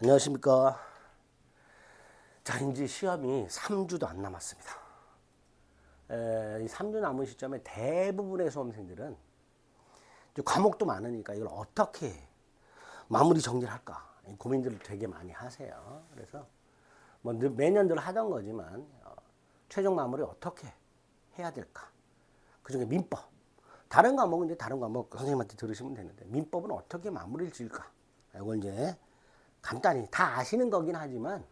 안녕하십니까. 자, 이제 시험이 3주도 안 남았습니다. 에, 이 3주 남은 시점에 대부분의 수험생들은 과목도 많으니까 이걸 어떻게 마무리 정리를 할까 이 고민들을 되게 많이 하세요. 그래서 뭐 늘- 매년 늘 하던 거지만 어, 최종 마무리 어떻게 해야 될까? 그 중에 민법. 다른 과목은 이제 다른 과목 선생님한테 들으시면 되는데 민법은 어떻게 마무리를 지을까? 이걸 이제 간단히 다 아시는 거긴 하지만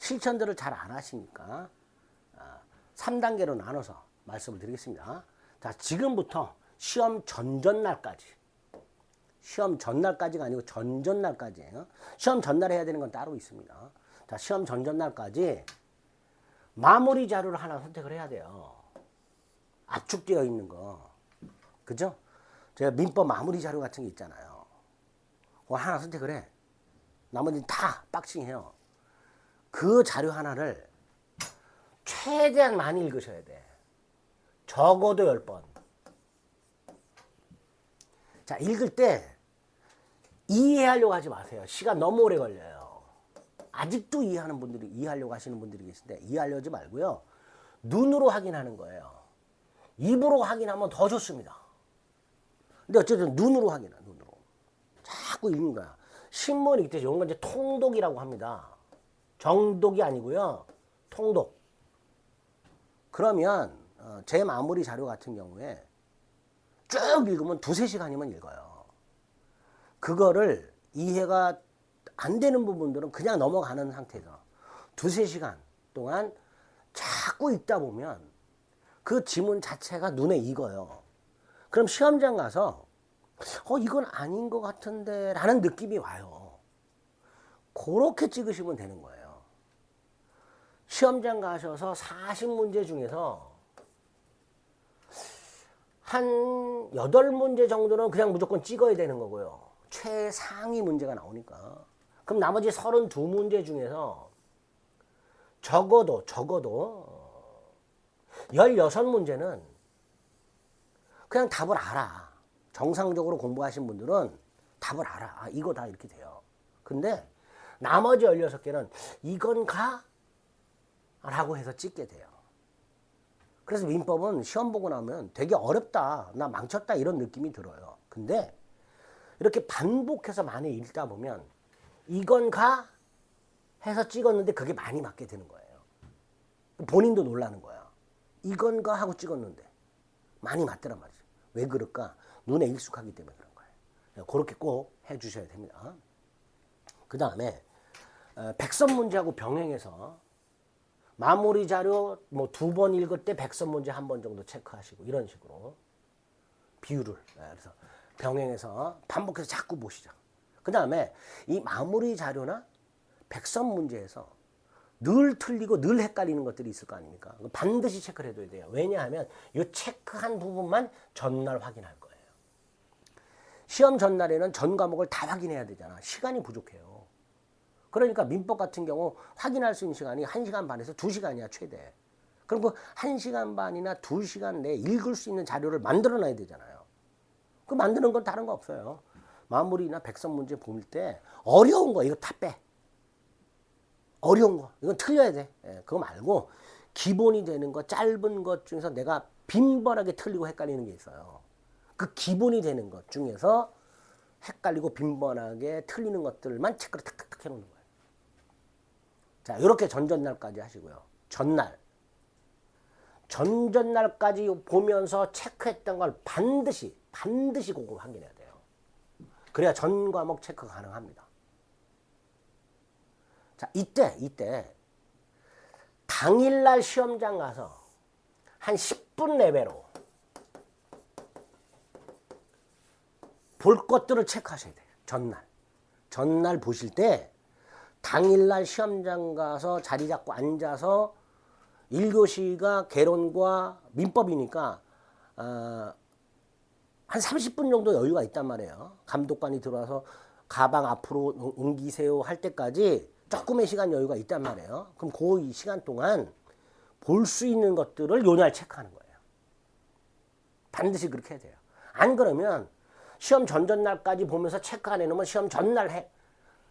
실천들을 잘 안 하시니까 아, 3단계로 나눠서 말씀을 드리겠습니다. 자, 지금부터 시험 전전날까지 시험 전날까지가 아니고 전전날까지예요. 시험 전날에 해야 되는 건 따로 있습니다. 자, 시험 전전날까지 마무리 자료를 하나 선택을 해야 돼요. 압축되어 있는 거. 그죠? 제가 민법 마무리 자료 같은 게 있잖아요. 그거 하나 선택을 해. 나머지는 다 박싱해요. 그 자료 하나를 최대한 많이 읽으셔야 돼. 적어도 10번. 자, 읽을 때 이해하려고 하지 마세요. 시간 너무 오래 걸려요. 아직도 이해하는 분들이, 이해하려고 하시는 분들이 계신데, 이해하려고 하지 말고요. 눈으로 확인하는 거예요. 입으로 확인하면 더 좋습니다. 근데 어쨌든 눈으로 확인해, 눈으로. 자꾸 읽는 거야. 신문 읽듯이 이런 건 이제 통독이라고 합니다. 정독이 아니고요. 통독. 그러면 어, 제 마무리 자료 같은 경우에 쭉 읽으면 두세 시간이면 읽어요. 그거를 이해가 안 되는 부분들은 그냥 넘어가는 상태에서 두세 시간 동안 자꾸 읽다 보면 그 지문 자체가 눈에 익어요. 그럼 시험장 가서 어 이건 아닌 것 같은데 라는 느낌이 와요. 그렇게 찍으시면 되는 거예요. 시험장 가셔서 40문제 중에서 한 8문제 정도는 그냥 무조건 찍어야 되는 거고요. 최상위 문제가 나오니까. 그럼 나머지 32문제 중에서 적어도, 적어도 16문제는 그냥 답을 알아. 정상적으로 공부하신 분들은 답을 알아. 아, 이거 다 이렇게 돼요. 근데 나머지 16개는 이건 가? 라고 해서 찍게 돼요. 그래서 민법은 시험 보고 나면 되게 어렵다. 나 망쳤다. 이런 느낌이 들어요. 근데 이렇게 반복해서 많이 읽다 보면 이건 가? 해서 찍었는데 그게 많이 맞게 되는 거예요. 본인도 놀라는 거야. 이건 가? 하고 찍었는데 많이 맞더란 말이죠. 왜 그럴까? 눈에 익숙하기 때문에 그런 거예요. 그렇게 꼭 해주셔야 됩니다. 그 다음에 백선 문제하고 병행해서 마무리 자료 뭐 두 번 읽을 때 백선 문제 한 번 정도 체크하시고 이런 식으로 비율을 예, 그래서 병행해서 반복해서 자꾸 보시죠. 그 다음에 이 마무리 자료나 백선 문제에서 늘 틀리고 늘 헷갈리는 것들이 있을 거 아닙니까? 반드시 체크를 해둬야 돼요. 왜냐하면 이 체크한 부분만 전날 확인할 거예요. 시험 전날에는 전 과목을 다 확인해야 되잖아. 시간이 부족해요. 그러니까 민법 같은 경우 확인할 수 있는 시간이 1시간 반에서 2시간이야, 최대. 그럼 그 1시간 반이나 2시간 내에 읽을 수 있는 자료를 만들어 놔야 되잖아요. 그 만드는 건 다른 거 없어요. 마무리나 백선 문제 볼 때 어려운 거 이거 다 빼. 어려운 거 이건 틀려야 돼. 예, 그거 말고 기본이 되는 거 짧은 것 중에서 내가 빈번하게 틀리고 헷갈리는 게 있어요. 그 기본이 되는 것 중에서 헷갈리고 빈번하게 틀리는 것들만 체크를 탁탁탁 해놓는 거예요. 자, 이렇게 전전날까지 하시고요. 전날. 전전날까지 보면서 체크했던 걸 반드시, 반드시 그거 확인해야 돼요. 그래야 전 과목 체크 가능합니다. 자, 이때, 이때, 당일날 시험장 가서 한 10분 내외로 볼 것들을 체크하셔야 돼요. 전날. 전날 보실 때 당일날 시험장 가서 자리 잡고 앉아서 1교시가 개론과 민법이니까 어, 한 30분 정도 여유가 있단 말이에요. 감독관이 들어와서 가방 앞으로 옮기세요 할 때까지 조금의 시간 여유가 있단 말이에요. 그럼 그 시간 동안 볼 수 있는 것들을 요날 체크하는 거예요. 반드시 그렇게 해야 돼요. 안 그러면 시험 전전날까지 보면서 체크 안 해놓으면 시험 전날 해.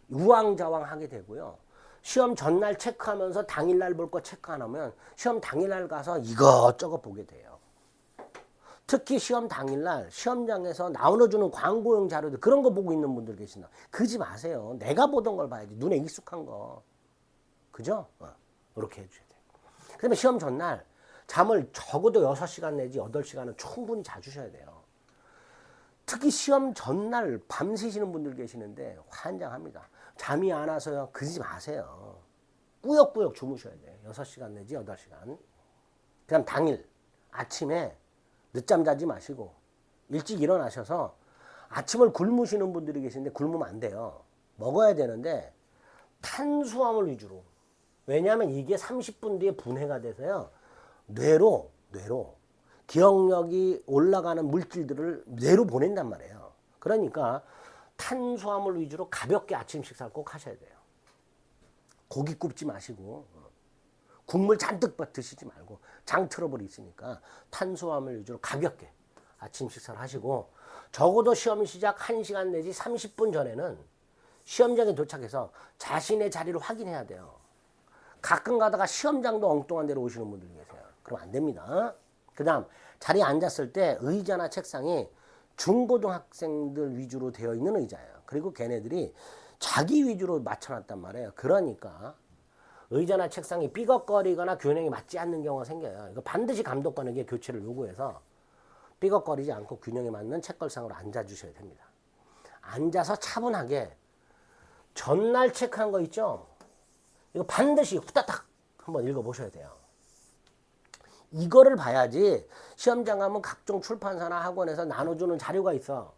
우왕좌왕 하게 되고요. 시험 전날 체크하면서 당일날 볼 거 체크 안 하면 시험 당일날 가서 이것저것 보게 돼요. 특히 시험 당일날 시험장에서 나눠주는 광고용 자료들 그런 거 보고 있는 분들 계신다. 그지 마세요. 내가 보던 걸 봐야지. 눈에 익숙한 거. 그죠? 어, 이렇게 해주셔야 돼요. 그다음에 시험 전날 잠을 적어도 6시간 내지 8시간은 충분히 자주셔야 돼요. 특히 시험 전날 밤새시는 분들 계시는데 환장합니다. 잠이 안 와서요. 그러지 마세요. 꾸역꾸역 주무셔야 돼요. 6시간 내지 8시간. 그다음 당일 아침에 늦잠 자지 마시고 일찍 일어나셔서 아침을 굶으시는 분들이 계신데 굶으면 안 돼요. 먹어야 되는데 탄수화물 위주로. 왜냐하면 이게 30분 뒤에 분해가 돼서요. 뇌로 뇌로 기억력이 올라가는 물질들을 뇌로 보낸단 말이에요. 그러니까 탄수화물 위주로 가볍게 아침 식사를 꼭 하셔야 돼요. 고기 굽지 마시고 어. 국물 잔뜩 드시지 말고 장 트러블이 있으니까 탄수화물 위주로 가볍게 아침 식사를 하시고 적어도 시험 시작 1시간 내지 30분 전에는 시험장에 도착해서 자신의 자리를 확인해야 돼요. 가끔 가다가 시험장도 엉뚱한 데로 오시는 분들이 계세요. 그럼 안 됩니다. 그 다음 자리에 앉았을 때 의자나 책상이 중고등학생들 위주로 되어 있는 의자예요. 그리고 걔네들이 자기 위주로 맞춰놨단 말이에요. 그러니까 의자나 책상이 삐걱거리거나 균형이 맞지 않는 경우가 생겨요. 이거 반드시 감독관에게 교체를 요구해서 삐걱거리지 않고 균형에 맞는 책걸상으로 앉아주셔야 됩니다. 앉아서 차분하게 전날 체크한 거 있죠? 이거 반드시 후다닥 한번 읽어보셔야 돼요. 이거를 봐야지 시험장 가면 각종 출판사나 학원에서 나눠주는 자료가 있어.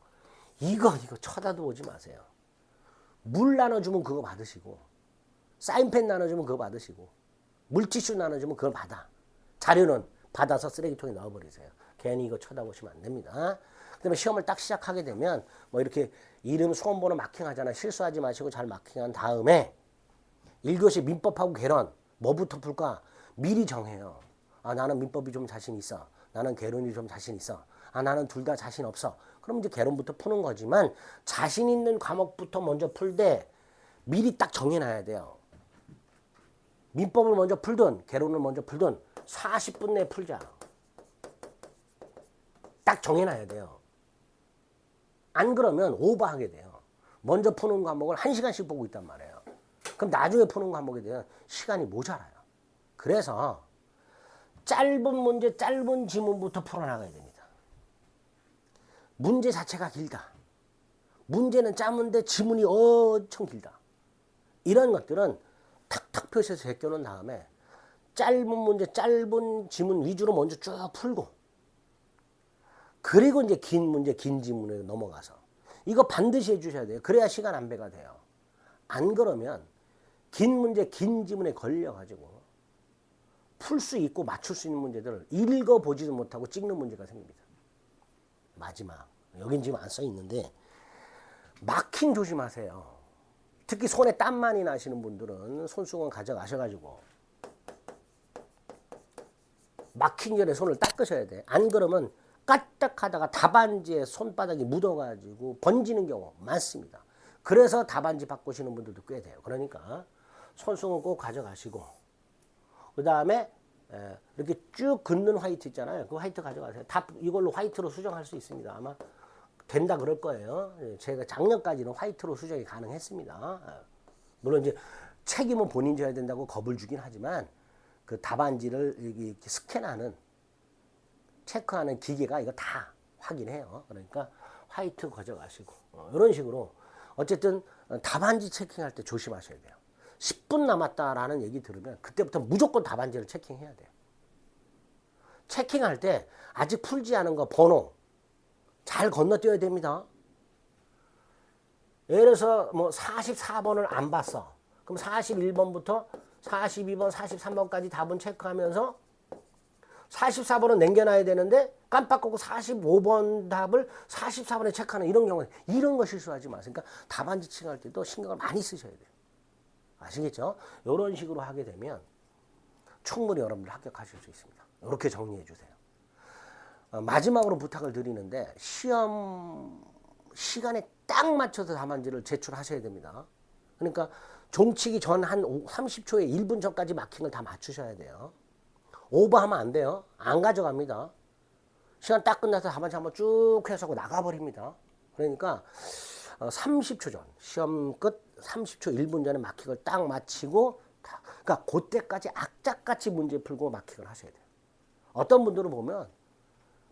이거 이거 쳐다도 보지 마세요. 물 나눠주면 그거 받으시고 사인펜 나눠주면 그거 받으시고 물티슈 나눠주면 그걸 받아. 자료는 받아서 쓰레기통에 넣어버리세요. 괜히 이거 쳐다보시면 안 됩니다. 그다음에 시험을 딱 시작하게 되면 뭐 이렇게 이름 수험번호 마킹하잖아. 실수하지 마시고 잘 마킹한 다음에 1교시 민법하고 개론 뭐부터 풀까 미리 정해요. 아 나는 민법이 좀 자신 있어. 나는 개론이 좀 자신 있어. 아 나는 둘 다 자신 없어. 그럼 이제 개론부터 푸는 거지만 자신 있는 과목부터 먼저 풀되 미리 딱 정해놔야 돼요. 민법을 먼저 풀든 개론을 먼저 풀든 40분 내에 풀자. 딱 정해놔야 돼요. 안 그러면 오버하게 돼요. 먼저 푸는 과목을 한 시간씩 보고 있단 말이에요. 그럼 나중에 푸는 과목에 대한 시간이 모자라요. 그래서 짧은 문제, 짧은 지문부터 풀어나가야 됩니다. 문제 자체가 길다. 문제는 짧은데 지문이 엄청 길다. 이런 것들은 탁탁 표시해서 제껴놓은 다음에 짧은 문제, 짧은 지문 위주로 먼저 쭉 풀고 그리고 이제 긴 문제, 긴 지문에 넘어가서 이거 반드시 해주셔야 돼요. 그래야 시간 안배가 돼요. 안 그러면 긴 문제, 긴 지문에 걸려가지고 풀 수 있고 맞출 수 있는 문제들을 읽어보지도 못하고 찍는 문제가 생깁니다. 마지막. 여긴 지금 안 써 있는데 마킹 조심하세요. 특히 손에 땀 많이 나시는 분들은 손수건 가져가셔가지고 마킹 전에 손을 닦으셔야 돼. 안 그러면 까딱하다가 답안지에 손바닥이 묻어가지고 번지는 경우 많습니다. 그래서 답안지 바꾸시는 분들도 꽤 돼요. 그러니까 손수건 꼭 가져가시고 그 다음에 이렇게 쭉 긋는 화이트 있잖아요. 그 화이트 가져가세요. 다 이걸로 화이트로 수정할 수 있습니다. 아마 된다 그럴 거예요. 예, 제가 작년까지는 화이트로 수정이 가능했습니다. 예. 물론 이제 책임은 본인 져야 된다고 겁을 주긴 하지만 그 답안지를 이렇게 스캔하는 체크하는 기계가 이거 다 확인해요. 그러니까 화이트 가져가시고 어, 이런 식으로 어쨌든 답안지 체킹할 때 조심하셔야 돼요. 10분 남았다라는 얘기 들으면 그때부터 무조건 답안지를 체킹해야 돼요. 체킹할 때 아직 풀지 않은 거 번호 잘 건너뛰어야 됩니다. 예를 들어서 뭐 44번을 안 봤어. 그럼 41번부터 42번, 43번까지 답은 체크하면서 44번은 남겨놔야 되는데 깜빡하고 45번 답을 44번에 체크하는 이런 경우 이런 거 실수하지 마세요. 그러니까 답안 지 칭할 때도 신경을 많이 쓰셔야 돼요. 아시겠죠? 이런 식으로 하게 되면 충분히 여러분들 합격하실 수 있습니다. 이렇게 정리해 주세요. 어, 마지막으로 부탁을 드리는데 시험 시간에 딱 맞춰서 답안지를 제출하셔야 됩니다. 그러니까 종치기 전 한 30초에 1분 전까지 마킹을 다 맞추셔야 돼요. 오버하면 안 돼요. 안 가져갑니다. 시간 딱 끝나서 답안지 한번 쭉 해서 나가버립니다. 그러니까 어, 30초 전 시험 끝 30초 1분 전에 마킹을 딱 마치고 다, 그러니까 그때까지 악착같이 문제 풀고 마킹을 하셔야 돼요. 어떤 분들은 보면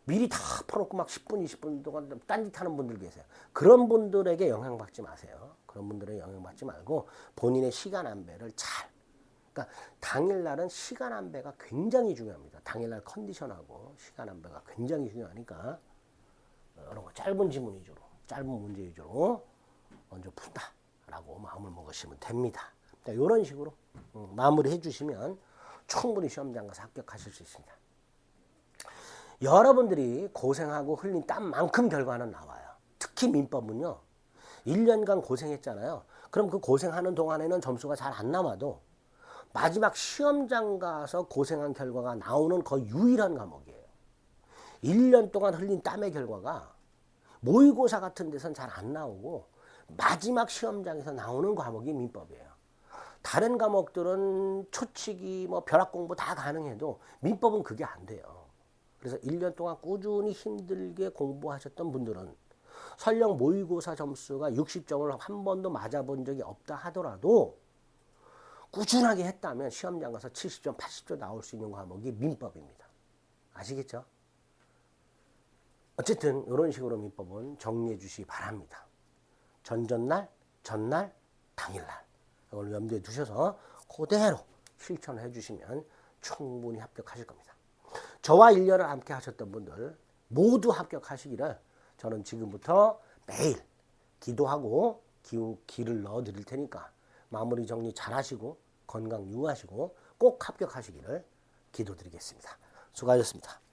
미리 다 풀어놓고 막 10분, 20분 동안 딴짓하는 분들 계세요. 그런 분들에게 영향받지 마세요. 그런 분들에 영향받지 말고 본인의 시간 안배를 잘. 그러니까 당일날은 시간 안배가 굉장히 중요합니다. 당일날 컨디션하고 시간 안배가 굉장히 중요하니까 어, 이런 거 짧은 지문 위주로, 짧은 문제 위주로 먼저 푼다 라고 마음을 먹으시면 됩니다. 이런 식으로 음, 마무리해 주시면 충분히 시험장 가서 합격하실 수 있습니다. 여러분들이 고생하고 흘린 땀만큼 결과는 나와요. 특히 민법은요. 1년간 고생했잖아요. 그럼 그 고생하는 동안에는 점수가 잘 안 남아도 마지막 시험장 가서 고생한 결과가 나오는 거의 유일한 과목이에요. 1년 동안 흘린 땀의 결과가 모의고사 같은 데선 잘 안 나오고 마지막 시험장에서 나오는 과목이 민법이에요. 다른 과목들은 초치기, 뭐 벼락 공부 다 가능해도 민법은 그게 안 돼요. 그래서 1년 동안 꾸준히 힘들게 공부하셨던 분들은 설령 모의고사 점수가 60점을 한 번도 맞아본 적이 없다 하더라도 꾸준하게 했다면 시험장 가서 70점, 80점 나올 수 있는 과목이 민법입니다. 아시겠죠? 어쨌든 이런 식으로 민법은 정리해 주시기 바랍니다. 전전날, 전날, 당일날 이걸 염두에 두셔서 그대로 실천해 주시면 충분히 합격하실 겁니다. 저와 1년을 함께 하셨던 분들 모두 합격하시기를 저는 지금부터 매일 기도하고 기, 기를 넣어 드릴 테니까 마무리 정리 잘 하시고 건강 유의하시고 꼭 합격하시기를 기도드리겠습니다. 수고하셨습니다.